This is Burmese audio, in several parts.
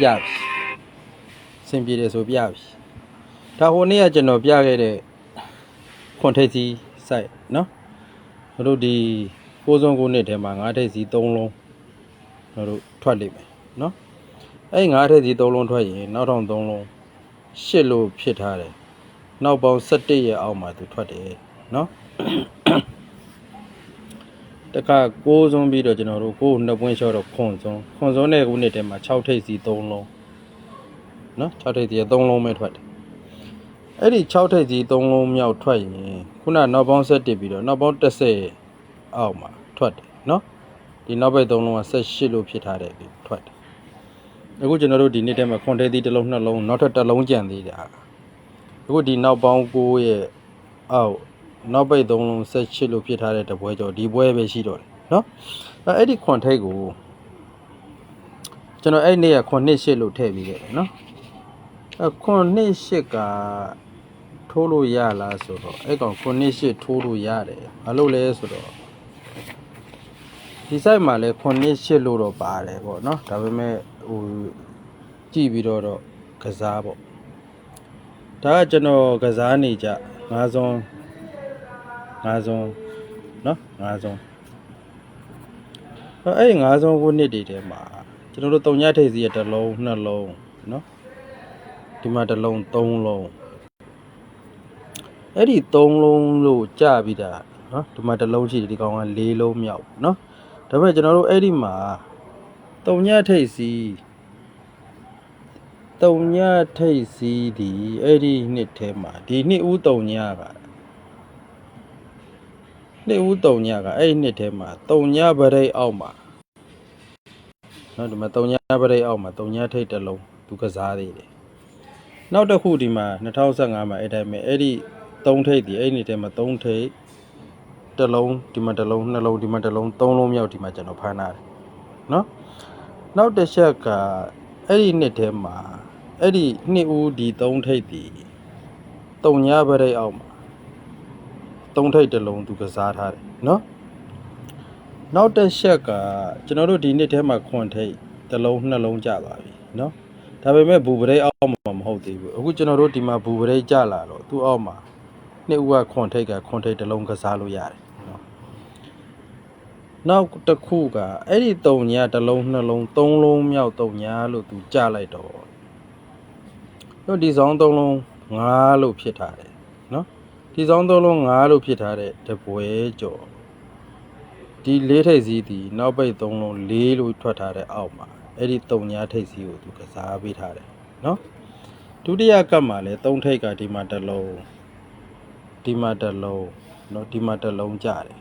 ပြပြီအဆင်ပြေတယ်ဆိုပြပြီဒါဟိုနေ့ကကျွန်တော်ပြခဲ့တဲ့ခွန်ထိပ်စီစိုက်နော်တို့ဒီကိုစုံကိုနှစ်ထဲမှာငါးထိပ်စီ၃လုံးတို့ထွက်လိမ့်မယ်နော်အဲ့ငါးထိပ်စီ၃လုံးထွက်ရင်နောက်ထောင်၃လုံးရှစ်လို့ဖြစ်ထားတယ်နောက်ပေါင်း17ရဲ့အောက်မှာသူထွက်တယ်နော် တခါကိုးစုံပြီးတော့ကျွန်တော်တို့ကိုးနှစ်ပွင့်လျှော့တော့ခွန်စုံခွန်စုံတဲ့ခုနှစ်ထဲမှာ6ထိပ်စီ3လုံးနော်6ထိပ်စီ3လုံးပဲထွက်တယ်အဲ့ဒီ6ထိပ်စီ3လုံးမြောက်ထွက်ရင်ခုနနောက်ပေါင်းဆက်တက်ပြီးတော့နောက်ပေါင်း30အောက်မှာထွက်တယ်နော်ဒီနောက်ဘက်3လုံးက18လို့ဖြစ်ထားတယ်ပြီးထွက်တယ်အခုကျွန်တော်တို့ဒီနေ့ထဲမှာခွန်ထိပ်စီတစ်လုံးနှစ်လုံးနောက်ထပ်တစ်လုံးကြံသေးတယ်အခုဒီနောက်ပေါင်း9ရဲ့အောက် နောက်ပိတ်3လုံး18လို့ဖြစ်ထားတဲ့တပွဲကျော်ဒီပွဲပဲရှိတော့တယ်နော်အဲ့အဲ့ဒီခွန်ထိပ်ကိုကျွန်တော်အဲ့နေ့ကခွန်နှစ်8လို့ထည့်ပြီးခဲ့တယ်နော်အဲ့ခွန်နှစ်8ကထိုးလို့ရလားဆိုတော့အဲ့ကောင်ခွန်နှစ်8ထိုးလို့ရတယ်ဘာလို့လဲဆိုတော့ဒီ site မှာလဲခွန်နှစ်8လို့တော့ပါတယ်ပေါ့နော်ဒါပေမဲ့ဟိုကြည့်ပြီးတော့တော့ကစားပေါ့ဒါကကျွန်တော်ကစားနေကြငါးစုံ ငါးစုံနော်ငါးစုံအဲ့ဒီငါးစုံခုနှစ်တွေထဲမှာကျွန်တော်တို့တုံညထိပ်စီရတစ်လုံးနှစ်လုံးနော်ဒီမှာတစ်လုံးသုံးလုံးအဲ့ဒီသုံးလုံးလို့ကြပြီးတာနော်ဒီမှာတစ်လုံးရှိတယ်ဒီကောင်ကလေးလုံးမြောက်နော်ဒါပေမဲ့ကျွန်တော်တို့အဲ့ဒီမှာတုံညထိပ်စီတုံညထိပ်စီဒီအဲ့ဒီနှစ်ထဲမှာဒီနှစ်ဦးတုံညက နှစ်ဦးတုံညကအဲ့ဒီနှစ်ထဲမှာတုံညပရိတ်အောက်မှာနော်ဒီမှာတုံညပရိတ်အောက်မှာတုံညထိတ်တစ်လုံးသူကစားသေးတယ်နောက်တစ်ခုဒီမှာ2015မှာအဲ့တိုင်းပဲအဲ့ဒီ3ထိတ်ဒီအဲ့ဒီနှစ်ထဲမှာ3ထိတ်တစ်လုံးဒီမှာတစ်လုံးနှလုံးဒီမှာတစ်လုံးသုံးလုံးမြောက်ဒီမှာကျွန်တော်ဖမ်းထားတယ်နော်နောက်တစ်ချက်ကအဲ့ဒီနှစ်ထဲမှာအဲ့ဒီနှစ်ဦးဒီ3ထိတ်ဒီတုံညပရိတ်အောက်မှာ သုံးထိပ်တစ်လုံးသူကစားထားတယ်နော်နောက်တစ်ချက်ကကျွန်တော်တို့ဒီနှစ်ထဲမှာခွန်ထိပ်တစ်လုံးနှလုံးကျသွားပြီနော်ဒါပေမဲ့ဘူပရိတ်အောက်မှာမဟုတ်သေးဘူးအခုကျွန်တော်တို့ဒီမှာဘူပရိတ်ကျလာတော့သူ့အောက်မှာနှစ်ဦးကခွန်ထိပ်ကခွန်ထိပ်တစ်လုံးကစားလို့ရတယ်နော်နောက်တစ်ခုကအဲ့ဒီတုံညာတစ်လုံးနှလုံးသုံးလုံးမြောက်တုံညာလို့သူကျလိုက်တော့တို့ဒီဆောင်သုံးလုံးငါးလို့ဖြစ်ထားတယ်နော် ဒီဆောင်သုံးလုံး9လို့ဖြစ်ထားတဲ့တပွဲကျော်ဒီလေးထိပ်စီးဒီနောက်ပိတ်သုံးလုံး4လို့ထွက်ထားတဲ့အောက်မှာအဲ့ဒီတုံညာထိပ်စီးကိုသူကစားပေးထားတယ်နော်ဒုတိယကပ်မှာလည်း3ထိပ်ကဒီမှာတစ်လုံးဒီမှာတစ်လုံးနော်ဒီမှာတစ်လုံးကြတယ်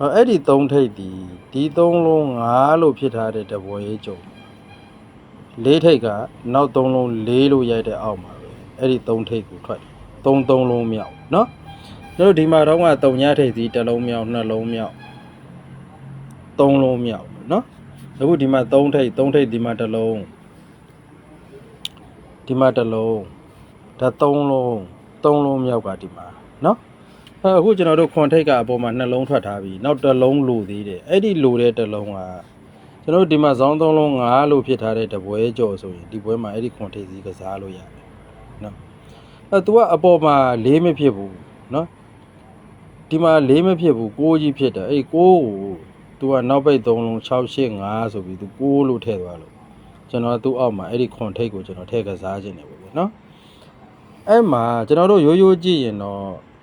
အော်အဲ့ဒီ3ထိပ်ဒီဒီ3လုံး9လို့ဖြစ်ထားတဲ့တပွဲကျော်လေးထိပ်ကနောက်3လုံး4လို့ရိုက်တဲ့အောက်မှာပဲအဲ့ဒီ3ထိပ်ကိုထွက်တယ် သုံးသုံးလုံးမြောက်เนาะတို့ဒီမှာတော့ကတုံညထိပ်စီတစ်လုံးမြောက်နှစ်လုံးမြောက်သုံးလုံးမြောက်เนาะအခုဒီမှာသုံးထိပ်သုံးထိပ်ဒီမှာတစ်လုံးဒီမှာတစ်လုံးဒါသုံးလုံးသုံးလုံးမြောက်ကဒီမှာเนาะအဲအခုကျွန်တော်တို့ခွန်ထိပ်ကအပေါ်မှာနှလုံးထွက်ထားပြီနောက်တစ်လုံးလိုသေးတယ်အဲ့ဒီလိုတဲ့တစ်လုံးကကျွန်တော်တို့ဒီမှာဇောင်းသုံးလုံး9လို့ဖြစ်ထားတဲ့တပွဲကြော်ဆိုရင်ဒီပွဲမှာအဲ့ဒီခွန်ထိပ်စီကစားလို့ရတယ်เนาะ အဲ तू ကအပေါ်မှာလေးမဖြစ်ဘူးเนาะဒီမှာလေးမဖြစ်ဘူးကိုးကြီးဖြစ်တယ်အဲ့ကိုးကို तू ကနောက်ပိတ်3လုံး6 8 5ဆိုပြီး तू ကိုးလို့ထည့်သွားလို့ကျွန်တော်သူ့အောက်မှာအဲ့ဒီခွန်ထိတ်ကိုကျွန်တော်ထည့်ကစားခြင်းတယ်ပေါ့ဗျာเนาะအဲ့မှာကျွန်တော်တို့ရိုးရိုးကြည့်ရင်တော့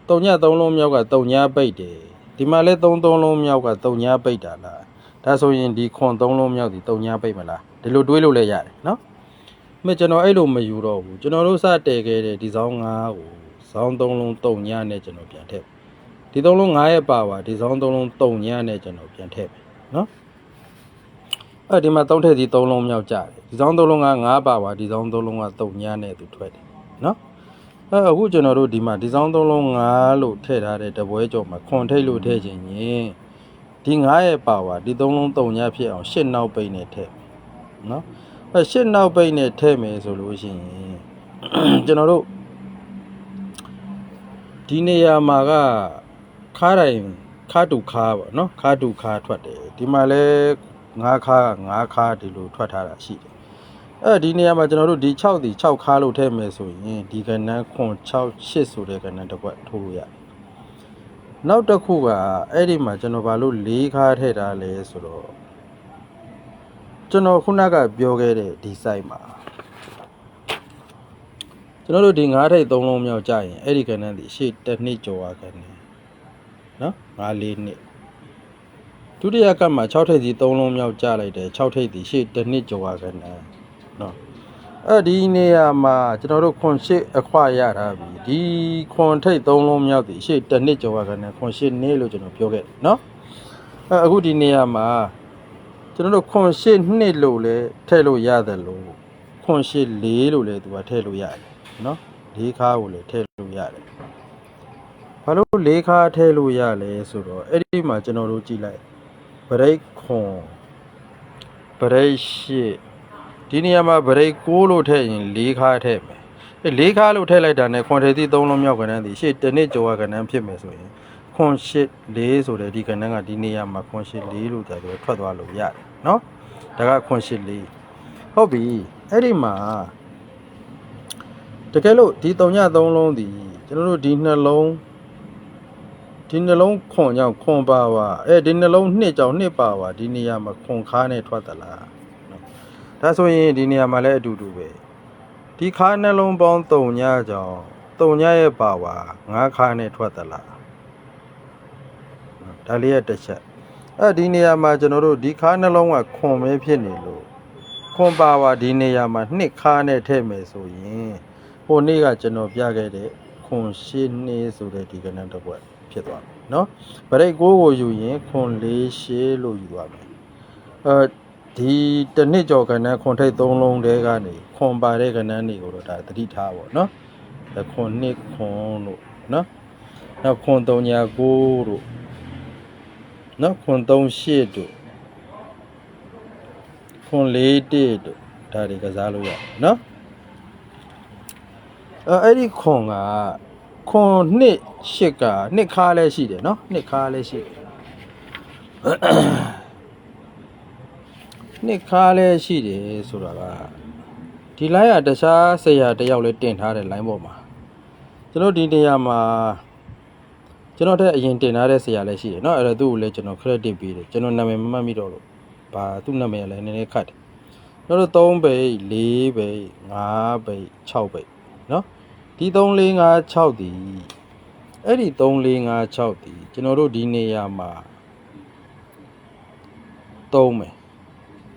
တုံည3လုံးမြောက်ကတုံညာပိတ်တယ်ဒီမှာလဲ3 3လုံးမြောက်ကတုံညာပိတ်တာလားဒါဆိုရင်ဒီခွန်3လုံးမြောက်ဒီတုံညာပိတ်မလားဒီလိုတွေးလို့လည်းရတယ်เนาะ မကျွန်တော်အဲ့လိုမယူတော့ဘူးကျွန်တော်တို့စတည်ခဲ့တဲ့ဒီဇောင်း9ကိုဇောင်း3လုံး3ညနဲ့ကျွန်တော်ပြန်ထည့်ဒီ3လုံး9ရဲ့ပါပါဒီဇောင်း3လုံး3ညနဲ့ကျွန်တော်ပြန်ထည့်မယ်နော်အဲ့ဒီမှာ3ထည့်စီ3လုံးမြောက်ကြတယ်ဒီဇောင်း3လုံးက9ပါပါဒီဇောင်း3လုံးက3ညနဲ့သူထွက်တယ်နော်အဲ့အခုကျွန်တော်တို့ဒီမှာဒီဇောင်း3လုံး9လို့ထည့်ထားတဲ့တပွဲကြော်မှာခွန်ထိတ်လို့ထည့်ခြင်းရင်ဒီ9ရဲ့ပါပါဒီ3လုံး3ညဖြစ်အောင်ရှစ်နောက်ပိတ်နဲ့ထည့်နော်အဲ ရှစ်နောက်ပိတ်နဲ့ထဲ့မယ်ဆိုလို့ရှိရင်ကျွန်တော်တို့ဒီနေရာမှာကခါးတိုင်းခါတူခါပေါ့နော်ခါတူခါထွက်တယ်ဒီမှာလဲငါးခါငါးခါဒီလိုထွက်ထားတာရှိတယ်အဲဒီနေရာမှာကျွန်တော်တို့ဒီ6ဒီ6ခါလို့ထည့်မယ်ဆိုရင်ဒီကဏ္ဍခွန်6 8ဆိုတဲ့ကဏ္ဍတစ်ခွက်ထိုးလို့ရတယ်နောက်တစ်ခုကအဲ့ဒီမှာကျွန်တော်ဘာလို့၄ခါထည့်ထားလဲဆိုတော့ ကျွန်တော်ခုနကပြောခဲ့တဲ့ဒီ site မှာကျွန်တော်တို့ဒီ9ထိပ်3လုံးမြောက်ကြရင်အဲ့ဒီကဏ္ဍဒီရှေ့တစ်နှစ်ကျော်ရကဏ္ဍနော်9လေးနှစ်ဒုတိယကပ်မှာ6ထိပ်စီ3လုံးမြောက်ကြလိုက်တယ်6ထိပ်ဒီရှေ့တစ်နှစ်ကျော်ရကဏ္ဍနော်အဲ့ဒီနေရာမှာကျွန်တော်တို့ခွန်ရှေ့အခွရထားပြီဒီခွန်ထိပ်3လုံးမြောက်ဒီရှေ့တစ်နှစ်ကျော်ရကဏ္ဍခွန်ရှေ့နေလို့ကျွန်တော်ပြောခဲ့တယ်နော်အဲ့အခုဒီနေရာမှာ ကျွန်တော်တို့ခွန်ရှေ့နှစ်လို့လဲထည့်လို့ရတယ်လို့ခွန်ရှေ့4လို့လဲသူကထည့်လို့ရတယ်နော်၄ခါကိုလည်းထည့်လို့ရတယ်ဘာလို့၄ခါထည့်လို့ရလဲဆိုတော့အဲ့ဒီမှာကျွန်တော်တို့ကြည့်လိုက် break ခွန် break ရှေ့ဒီနေရာမှာ break 6လို့ထည့်ရင်၄ခါထည့်မယ်အဲ၄ခါလို့ထည့်လိုက်တာနဲ့ခွန်ထေသီ3လုံးမြောက်ကဏ္ဍဒီရှေ့တစ်နှစ်ကျော်ကဏ္ဍဖြစ်မယ်ဆိုရင် ခွန်ရှစ်၄ဆိုတဲ့ဒီကဏ္ဍကဒီနေရာမှာခွန်ရှစ်၄လို့ကြာဆိုထွက်သွားလို့ရတယ်နော်ဒါကခွန်ရှစ်၄ဟုတ်ပြီအဲ့ဒီမှာတကယ်လို့ဒီ3ည3လုံးဒီကျွန်တော်တို့ဒီနှလုံးဒီနှလုံးခွန်ကြောင့်ခွန်ပါဝါအဲဒီနှလုံးနှစ်ကြောင့်နှစ်ပါဝါဒီနေရာမှာခွန်ခါနဲ့ထွက်သလားနော်ဒါဆိုရင်ဒီနေရာမှာလည်းအတူတူပဲဒီခါနှလုံးပေါင်း3ညကြောင့်3ညရဲ့ပါဝါ5ခါနဲ့ထွက်သလားနော် ဒါလေးရတစ်ချက်အဲဒီနေရာမှာကျွန်တော်တို့ဒီခါနှလုံးကခွန်ပဲဖြစ်နေလို့ခွန်ပါဝါဒီနေရာမှာနှစ်ခါနဲ့ထည့်မယ်ဆိုရင်ဟိုနေ့ကကျွန်တော်ပြခဲ့တဲ့ခွန်ရှင်းနေဆိုတဲ့ဒီကဏ္ဍတစ်ပွက်ဖြစ်သွားမယ်နော်ဗရိတ်6ကိုယူရင်ခွန်4ရှေးလို့ယူသွားမယ်အဲဒီတစ်နှစ်ကျော်ကဏ္ဍခွန်ထိပ်3လုံးတဲကနေခွန်ပါတဲ့ကဏ္ဍတွေကိုတော့ဒါသတိထားပါတော့နော်အဲခွန်နှစ်ခွန်လို့နော်နောက်ခွန်3ညာ9တို့ နော်ခွန်3ရှေ့တို့ခွန်4တစ်တို့ဒါတွေကစားလို့ရတယ်နော်အဲအဲ့ဒီခွန်ကခွန်နှစ်ရှစ်ကနှစ်ခါလဲရှိတယ်နော်နှစ်ခါလဲရှိတယ်နှစ်ခါလဲရှိတယ်ဆိုတာကဒီ line ကတခြားဆရာတယောက်လဲတင်ထားတဲ့ line ပေါ်မှာကျွန်တော်ဒီနေရာမှာ ကျွန်တော်တဲ့အရင်တင်ထားတဲ့ဆရာလည်းရှိတယ်เนาะအဲ့တော့သူ့ကိုလည်းကျွန်တော် credit ပေးတယ်ကျွန်တော်နာမည်မမှတ်မိတော့လို့ဘာသူ့နာမည်ကလည်းနည်းနည်းခတ်တယ်ကျွန်တော်3ဘိတ်4ဘိတ်5ဘိတ်6ဘိတ်เนาะဒီ3 4 5 6ဒီအဲ့ဒီ3 4 5 6ဒီကျွန်တော်တို့ဒီနေရာမှာ3မယ်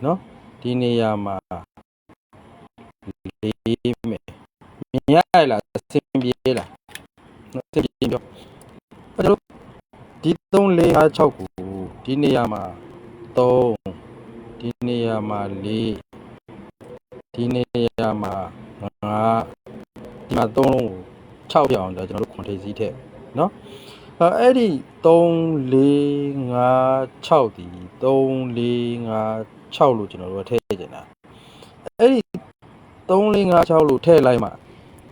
เนาะဒီနေရာမှာ4မယ်မြင်ရလားအဆင်ပြေလားအဆင်ပြေပြော ကျွန်တော်ဒီ3 4 5 6ကိုဒီနေရာမှာ3ဒီနေရာမှာ4ဒီနေရာမှာ5ဒီမှာ3လုံးကို6ပြောင်းတော့ကျွန်တော်တို့ခွန်ထိပ်စည်းထည့်เนาะအဲအဲ့ဒီ3 4 5 6ဒီ3 4 5 6လို့ကျွန်တော်တို့ထည့်ကြတာအဲ့ဒီ3 4 5 6လို့ထည့်လိုက်မှ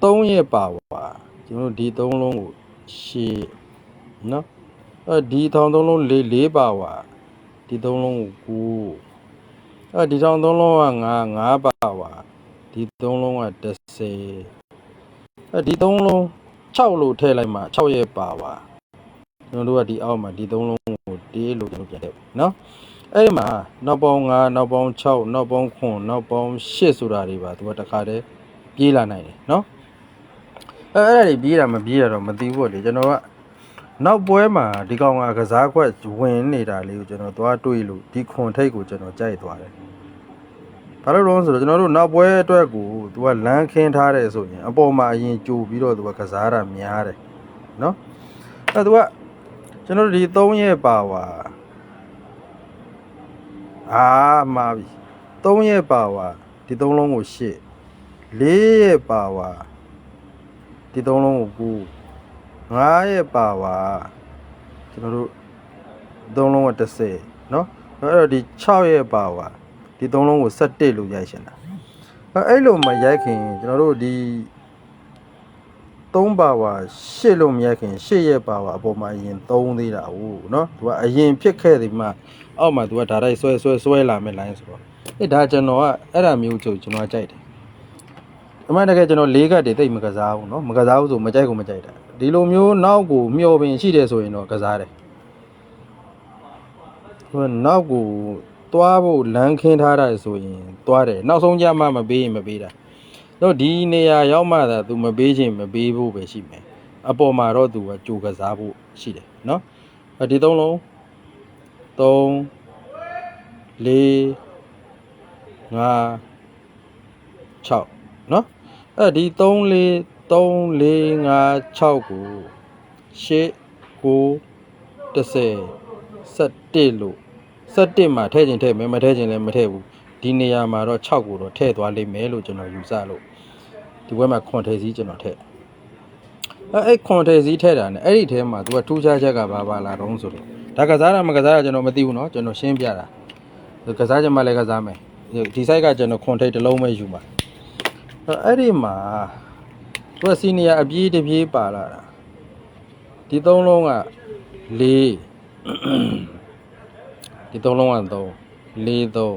3ရဲ့ပါဝါကျွန်တော်တို့ဒီ3လုံးကိုရှေ့ နော်အဲဒီထောင်သုံးလုံး၄၄ပါဝါဒီသုံးလုံးကို9အဲဒီထောင်သုံးလုံးက9 9ပါဝါဒီသုံးလုံးက10အဲဒီသုံးလုံး6လို့ထည့်လိုက်မှ6ရဲ့ပါဝါကျွန်တော်တို့ကဒီအောက်မှာဒီသုံးလုံးကိုတေးလို့ကျွန်တော်ပြန်တယ်နော်အဲ့ဒီမှာနောက်ပေါင်း9နောက်ပေါင်း6နောက်ပေါင်း9နောက်ပေါင်း10ဆိုတာတွေပါသူကတခါတည်းပြေးလာနိုင်တယ်နော်အဲအဲ့ဒါတွေပြေးတာမပြေးတာတော့မသိဘူးပေါ့လေကျွန်တော်က နောက်ပွဲမှာဒီကောင်ကကစားခွက်ဝင်နေတာလေးကိုကျွန်တော်သွားတွေးလို့ဒီခွန်ထိတ်ကိုကျွန်တော်ကြိုက်သွားတယ်ဘာလို့လဲဆိုတော့ကျွန်တော်တို့နောက်ပွဲအတွက်ကိုသူကလမ်းခင်းထားတယ်ဆိုရင်အပေါ်မှာအရင်ကြိုပြီးတော့သူကကစားတာများတယ်နော်အဲသူကကျွန်တော်တို့ဒီ3ရက်ပါဝါအာမှာပြီ3ရက်ပါဝါဒီ3လုံးကို8 4ရက်ပါဝါဒီ3လုံးကို9 9ရက်ပါဝါကျွန်တော်တို့3လုံးက30เนาะအဲ့တော့ဒီ6ရက်ပါဝါဒီ3လုံးကို17လို့ရိုက်ရှင်တာအဲ့လိုမရိုက်ခင်ကျွန်တော်တို့ဒီ3ပါဝါ8လို့မရိုက်ခင်8ရက်ပါဝါအပေါ်မှာအရင်3သေးတာဟုတ်เนาะသူကအရင်ဖြစ်ခဲ့ဒီမှာအောက်မှာသူကဒါတိုက်ဆွဲဆွဲဆွဲလာမဲ့ line ဆိုတော့ အေးဒါကျွန်တော်ကအဲ့ဒါမျိုးဆိုကျွန်တော်ကကြိုက်တယ်အမှန်တကယ်ကျွန်တော်လေးကတ်တွေတိတ်မကစားဘူးเนาะမကစားဘူးဆိုမကြိုက်ကိုမကြိုက်တာ ဒီလိုမျိုးနောက်ကိုမျောပင်ရှိတယ်ဆိုရင်တော့ကစားတယ်ဟိုနောက်ကိုသွားဖို့လမ်းခင်းထားတာဆိုရင်သွားတယ်နောက်ဆုံးကြမှမပေးရင်မပေးတာတော့ဒီနေရာရောက်မှသာ तू မပေးခြင်းမပေးဖို့ပဲရှိမယ်အပေါ်မှာတော့ तू ကကြိုကစားဖို့ရှိတယ်เนาะဒီသုံးလုံး3 4 5 6เนาะအဲ့ဒီ3 4 3 4 5 6ကိုရှေ့ကို30 17လို့17မှာထည့်ခြင်းထည့်မယ်မထည့်ခြင်းလည်းမထည့်ဘူးဒီနေရာမှာတော့6ကိုတော့ထည့်သွားလိမ့်မယ်လို့ကျွန်တော်ယူဆလို့ဒီဘက်မှာခွန်ထည့်စည်းကျွန်တော်ထည့်အဲ့အဲ့ခွန်ထည့်စည်းထည့်တာ ਨੇ အဲ့ဒီထဲမှာ तू ကထူးခြားချက်ကဘာပါလာတော့ဆိုတော့ဒါကစားတာမကစားတာကျွန်တော်မသိဘူးเนาะကျွန်တော်ရှင်းပြတာကစားကြမှာလည်းကစားမယ်ဒီ site ကကျွန်တော်ခွန်ထိတ်တစ်လုံးပဲယူမှာအဲ့ဒီမှာ သူကစီနီယာအပြေးတစ်ပြေးပါလာတာဒီသုံးလုံးက4ဒီသုံးလုံးက3 4 3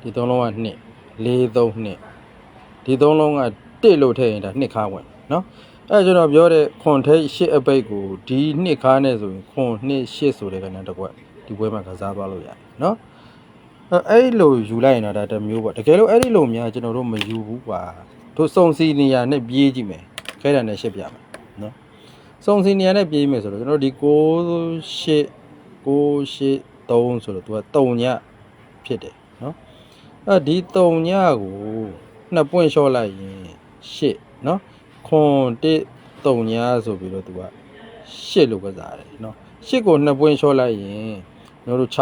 ဒီသုံးလုံးက2 4 3 2ဒီသုံးလုံးက1လို့ထည့်ရင်ဒါ2ခါဝင်เนาะအဲကျွန်တော်ပြောတဲ့ခွန်ထိတ်8အပိတ်ကိုဒီ2ခါနဲ့ဆိုရင်ခွန်2 8ဆိုတဲ့ကဏ္ဍတစ်ကွက်ဒီပွဲမှာကစားသွားလို့ရတယ်เนาะ အဲအဲ့လိုယူလိုက်ရင်တော့ဒါတစ်မျိုးပေါ့တကယ်လို့အဲ့ဒီလိုများကျွန်တော်တို့မယူဘူးကွာ တို့စုံစီနေရာနဲ့ပြေးကြည့်မယ်ခဲတာနဲ့ရှစ်ပြမယ်နော်စုံစီနေရာနဲ့ပြေးမယ်ဆိုတော့ကျွန်တော်ဒီ6 8 6 8 3ဆိုတော့သူက3ညဖြစ်တယ်နော်အဲဒီ3ညကိုနှစ်ပွင့်လျှော့လိုက်ရင်8နော်ခွန်1 3ညဆိုပြီးတော့သူက8လို့ကစားတယ်နော်8ကိုနှစ်ပွင့်လျှော့လိုက်ရင်ကျွန်တော်တို့6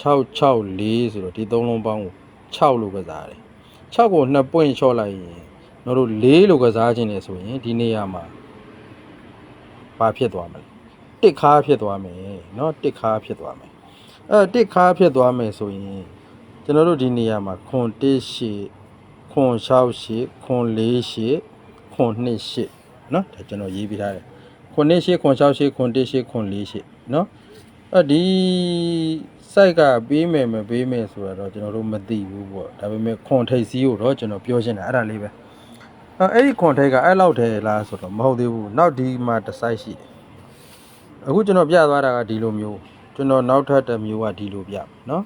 664ဆိုတော့ဒီသုံးလုံးပေါင်းကို6လို့ကစားတယ်6ကို2ပွင့်ချော့လိုက်ရင် တို့တို့4လို့ကစားခြင်းနေဆိုရင်ဒီနေရာမှာဘာဖြစ်သွားမလဲတစ်ခါဖြစ်သွားမယ်เนาะတစ်ခါဖြစ်သွားမယ်အဲတစ်ခါဖြစ်သွားမယ်ဆိုရင်ကျွန်တော်တို့ဒီနေရာမှာခွန်1ရှိခွန်6ရှိခွန်4ရှိခွန်2ရှိเนาะဒါကျွန်တော်ရေးပြထားတယ်ခွန်2ရှိခွန်6ရှိခွန်1ရှိခွန်4ရှိเนาะအဲဒီ site ကပေးမယ်မပေးမယ်ဆိုတော့ကျွန်တော်တို့မသိဘူးပေါ့ဒါပေမဲ့ခွန်ထိတ်စီးကိုတော့ကျွန်တော်ပြောရှင်းတာအဲ့ဒါလေးပဲ အဲအဲ့ဒီခွန်ထိတ်ကအဲ့လောက်ထဲလားဆိုတော့မဟုတ်သေးဘူးနောက်ဒီမှာတစ် site ရှိတယ်အခုကျွန်တော်ပြသွားတာကဒီလိုမျိုးကျွန်တော်နောက်ထပ်တစ်မျိုးကဒီလိုပြနော်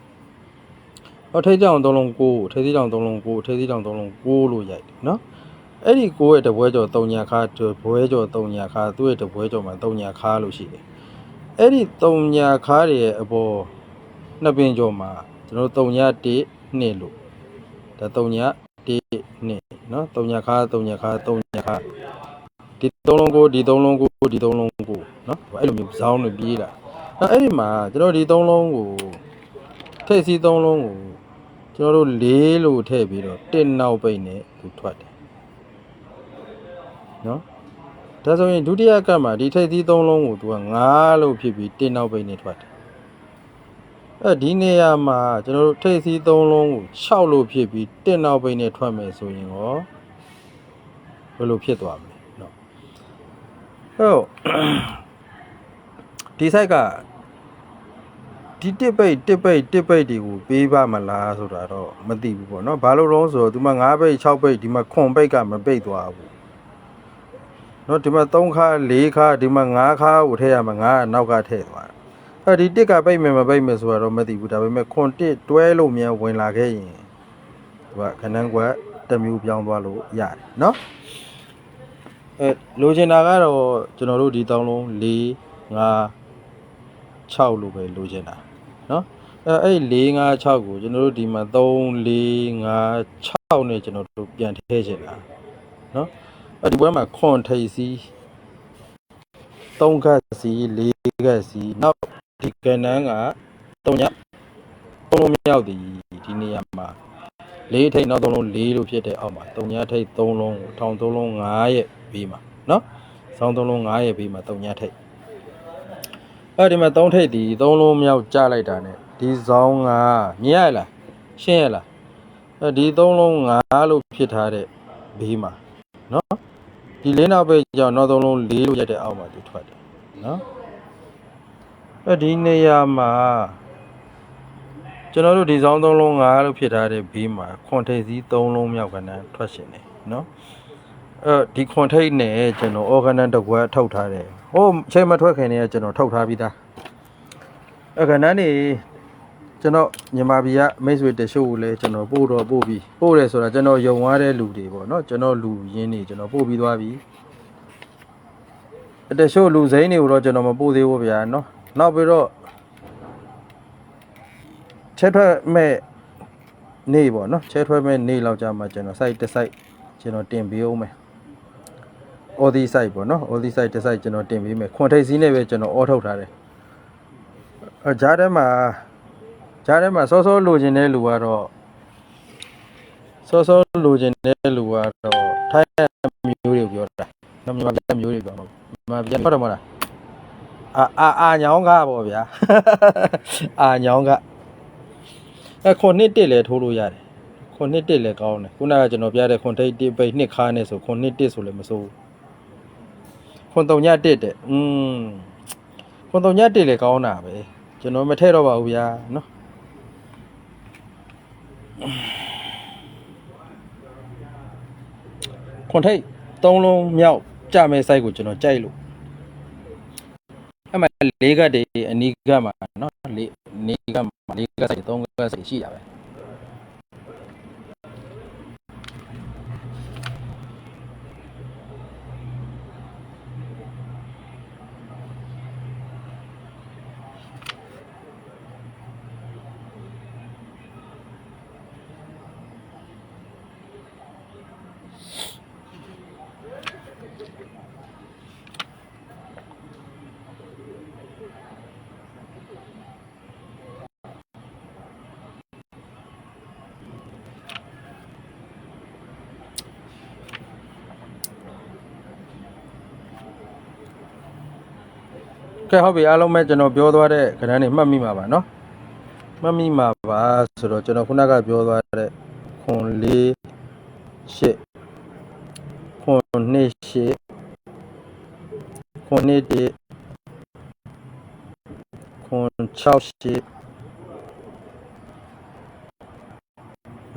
ဟောထိတ်ကြောင်သုံးလုံးကိုထိတ်စီကြောင်သုံးလုံးကိုထိတ်စီကြောင်သုံးလုံးကိုလို့ရိုက်တယ်နော်အဲ့ဒီကိုရဲ့တပွဲကျော်3ညာခါတပွဲကျော်3ညာခါသူ့ရဲ့တပွဲကျော်မှာ3ညာခါလို့ရှိတယ်အဲ့ဒီ3ညာခါတွေရဲ့အပေါ်နှစ်ပင်ကျော်မှာကျွန်တော်တို့3ည1နှစ်လို့ဒါ3ည 1နှစ်နော်3ညခါ3ညခါ3ညခါဒီ3လုံးကိုဒီ3လုံးကိုဒီ3လုံးကိုနော်အဲ့လိုမျိုးဇောင်းတွေပြေးလာအဲ့ဒီမှာကျွန်တော်ဒီ3လုံးကိုထည့်စီ3လုံးကိုကျွန်တော်တို့4လို့ထည့်ပြီးတော့1နောက်ပိတ်နဲ့သူထွက်တယ်နော်ဒါဆိုရင်ဒုတိယကတ်မှာဒီထိပ်သီး3လုံးကိုသူက9လို့ဖြစ်ပြီး1နောက်ပိတ်နဲ့ထွက်တယ် အဲဒီနေရာမှာကျွန်တော်တို့ထိပ်သီး3လုံးကို6လို့ဖြစ်ပြီး1နောက်ပိတ်နဲ့ထွက်မယ်ဆိုရင်ရောဘယ်လိုဖြစ်သွားမလဲเนาะဟုတ်ဒီ site ကဒီတစ်ပိတ်တစ်ပိတ်တစ်ပိတ်တွေကိုပေးပါမလားဆိုတာတော့မသိဘူးပေါ့เนาะဘာလို့တော့ဆိုတော့ဒီမှာ9ပိတ်6ပိတ်ဒီမှာခွန်ပိတ်ကမပိတ်သွားဘူးเนาะဒီမှာ3ခါ4ခါဒီမှာ5ခါကိုထည့်ရမှာ9နောက်ကထည့်သွားတယ် အဲဒီတစ်ကပိတ်မယ်မပိတ်မယ်ဆိုတာတော့မသိဘူးဒါပေမဲ့ခွန်တစ်တွဲလို့မြန်ဝင်လာခဲ့ရင်သူကခဏန်းကွက်တစ်မျိုးပြောင်းသွားလို့ရတယ်เนาะအဲလိုချင်တာကတော့ကျွန်တော်တို့ဒီတောင်းလုံး4 5 6လို့ပဲလိုချင်တာเนาะအဲအဲ့4 5 6ကိုကျွန်တော်တို့ဒီမှာ3 4 5 6နဲ့ကျွန်တော်တို့ပြန်ထည့်ချင်တာเนาะအဲ့ဒီဘက်မှာခွန်ထိပ်စီ3ခတ်စီ4ခတ်စီနောက် ဒီကနန်းက3ည3လုံးမြောက်ဒီဒီနေရာမှာ4ထိပ်နောက်3လုံး4လို့ဖြစ်တဲ့အောက်မှာ3ညထိပ်3လုံးကိုထောင်3လုံး9ရဲ့ဘေးမှာเนาะဆောင်း3လုံး9ရဲ့ဘေးမှာ3ညထိပ်အဲ့ဒီမှာ3ထိပ်ဒီ3လုံးမြောက်ကြလိုက်တာ ਨੇ ဒီဇောင်းကမြင်ရလားရှင်းရလားအဲ့ဒီ3လုံး9လို့ဖြစ်ထားတဲ့ဘေးမှာเนาะဒီလေးနောက်ပဲကြောင့်နောက်3လုံး4လို့ရက်တဲ့အောက်မှာသူထွက်တယ်เนาะ အဲ့ဒီနေရာမှာကျကျွန်တော်တို့ဒီဆောင်သုံးလုံး၅လို့ဖြစ်ထားတဲ့ဘေးမှာခွန်ထိပ်စည်း၃လုံးမြောက်ကဏ္ဍထွက်ရှင်တယ်နော်အဲဒီခွန်ထိပ်နဲ့ကျွန်တော် organ တစ်ကွက်ထုတ်ထားတယ်ဟိုအချိန်မထွက်ခင်တည်းကကျွန်တော်ထုတ်ထားပြီးသားအဲကဏ္ဍနေကျွန်တော်မြန်မာပြည်ကမိတ်ဆွေတရှို့ကိုလည်းကျွန်တော်ပို့တော့ပို့ပြီးပို့တယ်ဆိုတာကျွန်တော်ယုံသွားတဲ့လူတွေပေါ့နော်ကျွန်တော်လူရင်းနေကျွန်တော်ပို့ပြီးသွားပြီတရှို့လူစိမ်းတွေကိုတော့ကျွန်တော်မပို့သေးဘူးဗျာနော် နောက်ပြီးတော့ချဲထွက်မဲ့နေပေါ့နော်ချဲထွက်မဲ့နေလောက်ကြာမှကျွန်တော် site တစ် site ကျွန်တော်တင်ပေးအောင်မယ် all the site ပေါ့နော် all the site တစ် site ကျွန်တော်တင်ပေးမယ်ခွန်ထိပ်စည်းနဲ့ပဲကျွန်တော်အောထုတ်ထားတယ်အကြားထဲမှာကြားထဲမှာစောစောလိုချင်တဲ့လူကတော့စောစောလိုချင်တဲ့လူကတော့ထိုင်းမျိုးတွေပြောတာနော်မြန်မာပြည်မျိုးတွေပြောမှာမြန်မာပြည်ဟုတ်တယ်မဟုတ်လား အာအာအာညောင်းကားပေါ့ဗျာအာညောင်းကားအဲခွန်နှစ်တစ်လည်းထိုးလို့ရတယ်ခွန်နှစ်တစ်လည်းကောင်းတယ်ခုနကကျွန်တော်ပြတဲ့ခွန်ထိတ်တစ်ပိတ်နှစ်ခါနဲ့ဆိုခွန်နှစ်တစ်ဆိုလည်းမစိုးဘူးခွန်တုံညတစ်တဲ့อืมခွန်တုံညတစ်လည်းကောင်းတာပဲကျွန်တော်မထည့်တော့ပါဘူးဗျာနော်ခွန်ထိတ်သုံးလုံးမြောက်ကြမဲ့ site ကိုကျွန်တော်ကြိုက်လို့ အဲ့မှာလေးကတ်တွေအနီးကတ်မှာနော်လေးနေကတ်မှာလေးကတ်စိတ်သုံးကတ်စိတ်ရှိတာပဲ ကဲဟုတ်ပြီအားလုံးပဲကျွန်တော်ပြောသွားတဲ့ခဏနေမှတ်မိမှာပါနော်မှတ်မိမှာပါဆိုတော့ကျွန်တော်ခုနကပြောသွားတဲ့ခွန်လေးရှစ်ခွန်နှစ်ရှစ်ခွန်နှစ်တစ်ခွန်6ရှစ်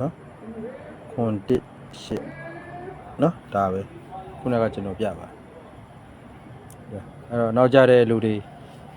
နော်ခွန်တစ်ရှစ်နော်ဒါပဲခုနကကျွန်တော်ပြပါ အဲ့တော့နောက်ကြတဲ့လူတွေ